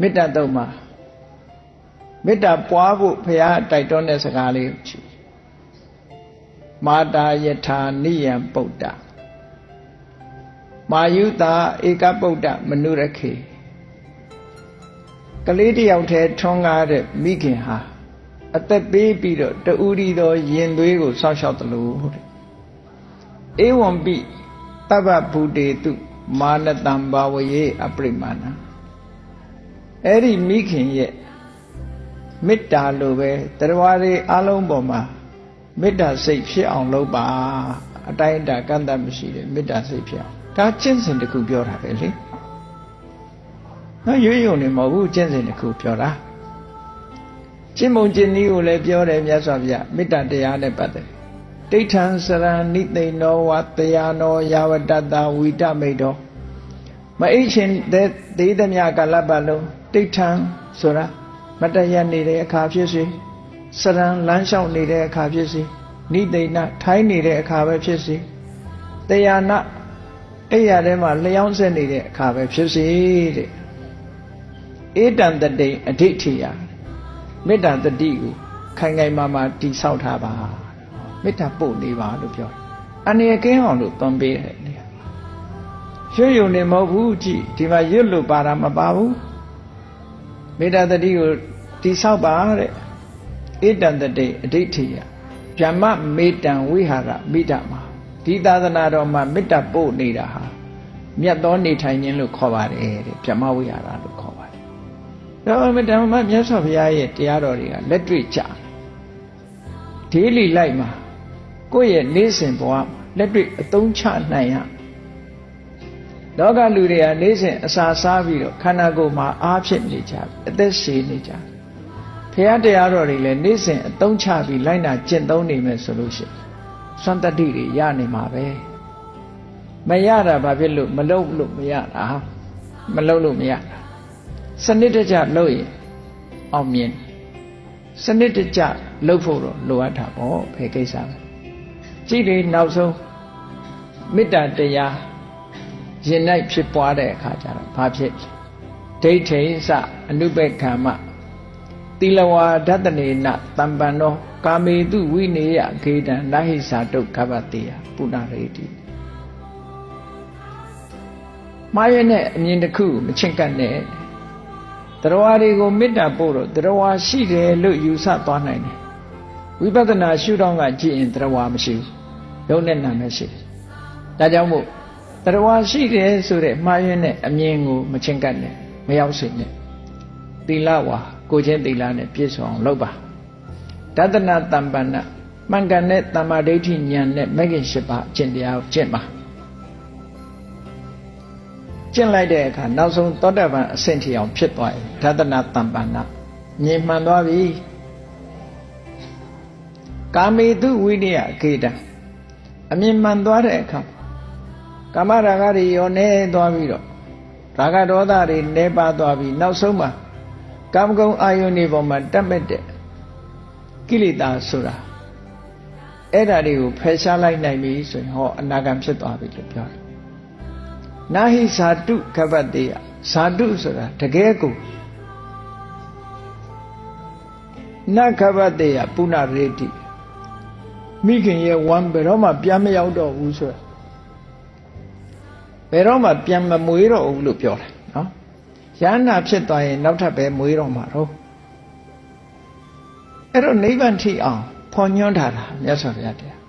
မေတ္တာတုံမှာမေတ္တာပွားဖို့ဘုရားတိုက်တွန်းတဲ့စကားလေးကိုကြည့်မာတာယထာနိယံပုဒ္ဒမာယုတာဧကပုဒ္ဒမနုရခေကလေးတယောက်တည်းထွန်းကားတဲ့မိခင်ဟာအသက်ပေးပြီးတော့တူရီသောရင်သွေးကိုစောင့်ရှောက်တယ်လို့တဲ့ဧဝံပိတဗ္ဗဗုတေတုမာနတံဘာဝယေအပရိမာဏ အဲ့ဒီမိခင်ရဲ့မေတ္တာလိုပဲတရားတွေအလုံးပေါ်မှာမေတ္တာစိတ်ဖြစ်အောင်လုပ်ပါအတိုင်းအတာကန့်တတ်မရှိတဲ့မေတ္တာစိတ်ဖြစ်အောင်ဒါကျင့်စဉ်တစ်ခုပြောတာပဲလေနော်ရွေးရုံနေမဟုတ်ဘူးကျင့်စဉ်တစ်ခုပြောတာကျင့်မုံကျင့်နည်းကိုလည်းပြောတယ်မြတ်စွာဘုရားမေတ္တာတရားနဲ့ပတ်သက်ဒိဋ္ဌံစရဏိသိဏောဝတယာနောယာဝတ္တဝိတမိတ်တော်မအိတ်ရှင်တဲ့သေသမြကာလပတ်လုံး ဒိဋ္ဌံဆိုတာမတရနေတဲ့အခါဖြစ်စေစရံလမ်းလျှောက်နေတဲ့အခါဖြစ်စေနိသိဏထိုင်းနေတဲ့အခါပဲဖြစ်စေတရားနာအဲ့ရထဲမှာလျောင်းဆက်နေတဲ့အခါပဲဖြစ်စေတဲ့ဧတံတတိအဋိဋ္ဌိယမေတ္တာတတိကိုခိုင်ခိုင်မာမာတိဆောက်ထားပါမေတ္တာပို့နေပါလို့ပြောတယ်အနေကင်းအောင်လို့သွန်ပေးတယ်နေရွှေယုံနေမဟုတ်ဘူးကြည်ဒီမှာရွတ်လို့ပါတာမပါဘူး မေတ္တာတတိကိုတိဆောက်ပါတဲ့ဧတံတတိအဋိဋ္ဌိယဗြဟ္မမေတံဝိဟာရမိတ္တမှာဒီသာသနာတော်မှာမေတ္တာပို့နေတာဟာမြတ်သောနေထိုင်ခြင်းလို့ခေါ်ပါတယ်တဲ့ဗြဟ္မဝိဟာရလို့ခေါ်ပါတယ်။ဒါပေမဲ့ဓမ္မမြတ်စွာဘုရားရဲ့တရားတော်တွေကလက်တွေ့ကြဒေးလီလိုက်မှာကိုယ့်ရဲ့နေ့စဉ်ဘဝမှာလက်တွေ့အသုံးချနိုင်ရ လောကလူတွေကနေ့စဉ်အစာစားပြီးတော့ခန္ဓာကိုယ်မှာအားဖြစ်နေကြအသက်ရှည်နေကြဘုရားတရားတော်တွေလည်းနေ့စဉ်အသုံးချပြီးလိုက်နာကျင့်သုံးနေမယ်ဆိုလို့ရှိရင်စွမ်းတတ္တိတွေရနေမှာပဲမရတာဘာဖြစ်လို့မလုပ်လို့မရတာမလုပ်လို့မရတာစနစ်တကျလုပ်ရင်အောင်မြင်စနစ်တကျလုပ်ဖို့တော့လိုအပ်တာပေါ့ဘယ်ကိစ္စလဲကြည့်လေနောက်ဆုံးမေတ္တာတရား ရင်၌ဖြစ်ပွားတဲ့အခါကျတော့ဘာဖြစ်ဒိဋ္ဌိစအနုပက္ခမသီလဝါဒတနေနတံပန္နောကာမေတုဝိနေယခေတံနာဟိသာတုကပ္ပတေယပုဏ္ဏရေတိမာရနဲ့အမြင်တစ်ခုမချင့်ကပ်နဲ့တရားတွေကိုမေတ္တာပို့တော့တရားရှိတယ်လို့ယူဆသွားနိုင်တယ်ဝိပဿနာရှုထောင့်ကကြည့်ရင်တရားမရှိဘူးရုပ်နဲ့နာနဲ့ရှိတယ်ဒါကြောင့်မို့ တရားရှိတယ်ဆိုတဲ့မှားရင်းနဲ့အမြင်ကိုမချင့်ကပ်နဲ့မရောက်စေနဲ့သီလဝါကိုချင်းသီလနဲ့ပြည့်စုံအောင်လုပ်ပါတတနာတမ္ပန္နမှန်ကန်တဲ့တမ္မာဒိဋ္ဌိဉာဏ်နဲ့မဂ္ဂင်၈ပါးအကျင့်တရားကိုကျင့်ပါကျင့်လိုက်တဲ့အခါနောက်ဆုံးသောတပန်အဆင့်ထီအောင်ဖြစ်သွားရင်ဒသနာတမ္ပန္နမြင်မှန်သွားပြီကာမေတုဝိနည်းအခေတံအမြင်မှန်သွားတဲ့အခါ ကာမရာဂတွေရောနေသွားပြီးတော့ရာဂဒေါသတွေနေပါသွားပြီးနောက်ဆုံးမှာကာမဂုဏ်အာယုန်တွေပေါ်မှာတက်မဲ့တဲ့ကိလေသာဆိုတာအဲ့ဓာတွေကိုဖယ်ရှားလိုက်နိုင်ပြီဆိုရင်ဟောအနာဂံဖြစ်သွားပြီလို့ပြောတယ်။နာဟိဇာတုခပတ္တေယဇာတုဆိုတာတကယ်ကိုနခပတ္တေယပုဏ္ဏရေတိမိခင်ရဲ့ဝမ်းဘယ်တော့မှပြန်မရောက်တော့ဘူးဆိုတာဘ ယ်တော့မှပြန်မမွေးတော့ဘူးလို့ပြောတယ်နော်။ရဟနာဖြစ်သွားရင်နောက်ထပ်ပဲမွေးတော့မှာတော့အဲ့တော့နိဗ္ဗာန်ထိအောင်ဖော်ညွှန်းထားတာမြတ်စွာဘုရားတရား